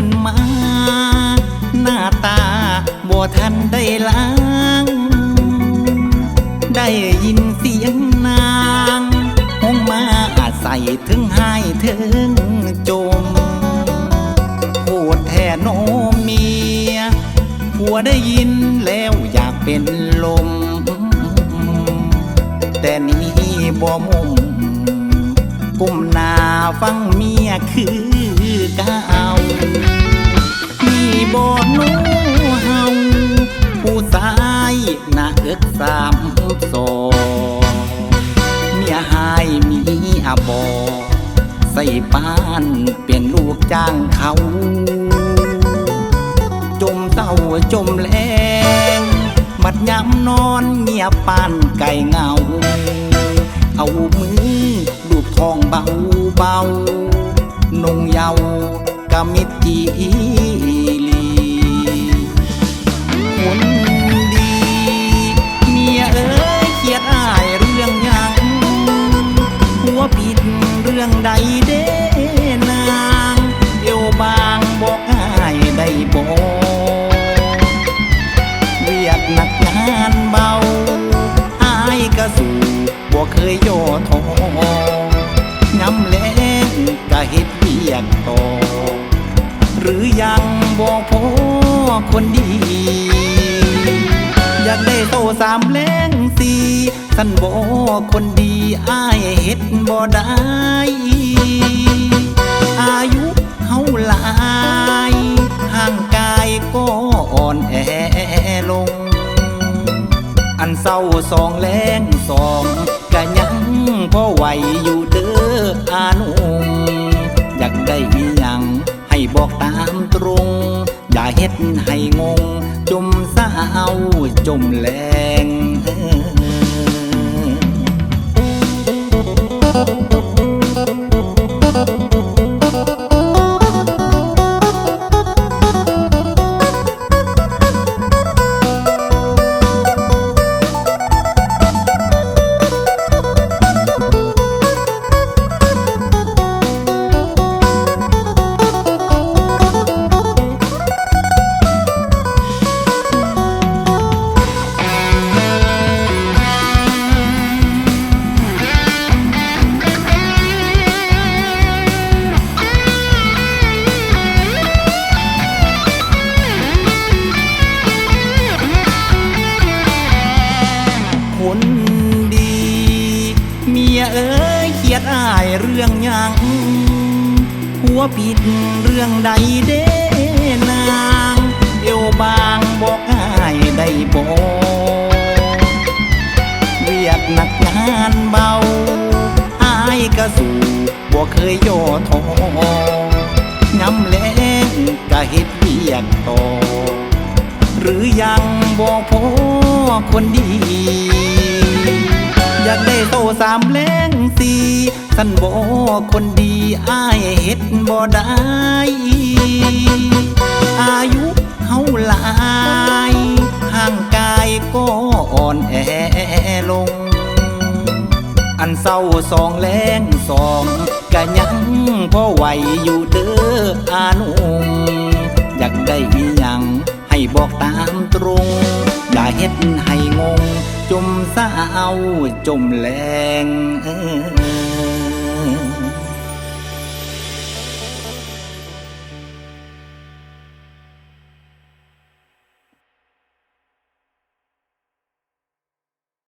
ขึ้นมา หน้าตาบ่ทันได้ล้าง ได้ยินเสียงนางห้องมาอาศัยถึงให้ถึงจมโหดแท่โนเมียผัวได้ยินแล้วอยากเป็นลม แต่นี่บ่มุมกุมหนาฟังเมียคือเก่า บ่หนูเฮาผู้ชายหน้าเอิกสามโซเมียหายมีอาบอใส่ปานเป็นลูกจ้างเขา จมเศร้าจมแรงมัดย้ำนอนเงียปานไก่เงา เอามือลูบทองเบาเบานงเยาวกะมิดจี เด้นางเดี๋ยวบางบอกง่ายได้บอกเรียกหนักงานเบา อายก็สู่บ่เคยโยท้อยำแลงก็เฮ็ดเวียกต่อหรือยังบ่พอคนดี อยากได้โตสามแรงสี่ สันบ่คนดีอ้ายเฮ็ดบ่ได้อายุเฮาหลายห่างกายก็อ่อนแอลง อันเศร้าสองแรงสองกะยังพอไหวอยู่เด้ออานุงอยากได้อีหยังให้บอกตามตรง อย่าเฮ็ดให้งง จมเศร้าจมแรง Oh, oh, oh. เรื่องหยังหัวผิดเรื่องใดเด้นางเดียวบางบอกง่ายได้บอกเรียกหนักงานเบาอายก็สู่บ่เคยโย่อท้อยำแลงก็เฮ็ดเวียกต่อหรือยังบอกพอคนดี อยากได้โตสามแรงสี่สันบคนดีอ้ายเฮ็ดบ่ได้อายุเฮาหลายห่างกายก็อ่อนแอลง อันเศร้าสองแรงสองกะยังพอไหวอยู่เด้ออานุงอยากได้อีหยังให้บอกตามตรง อย่าเฮ็ดให้งง จมเศร้าจมแรงเออ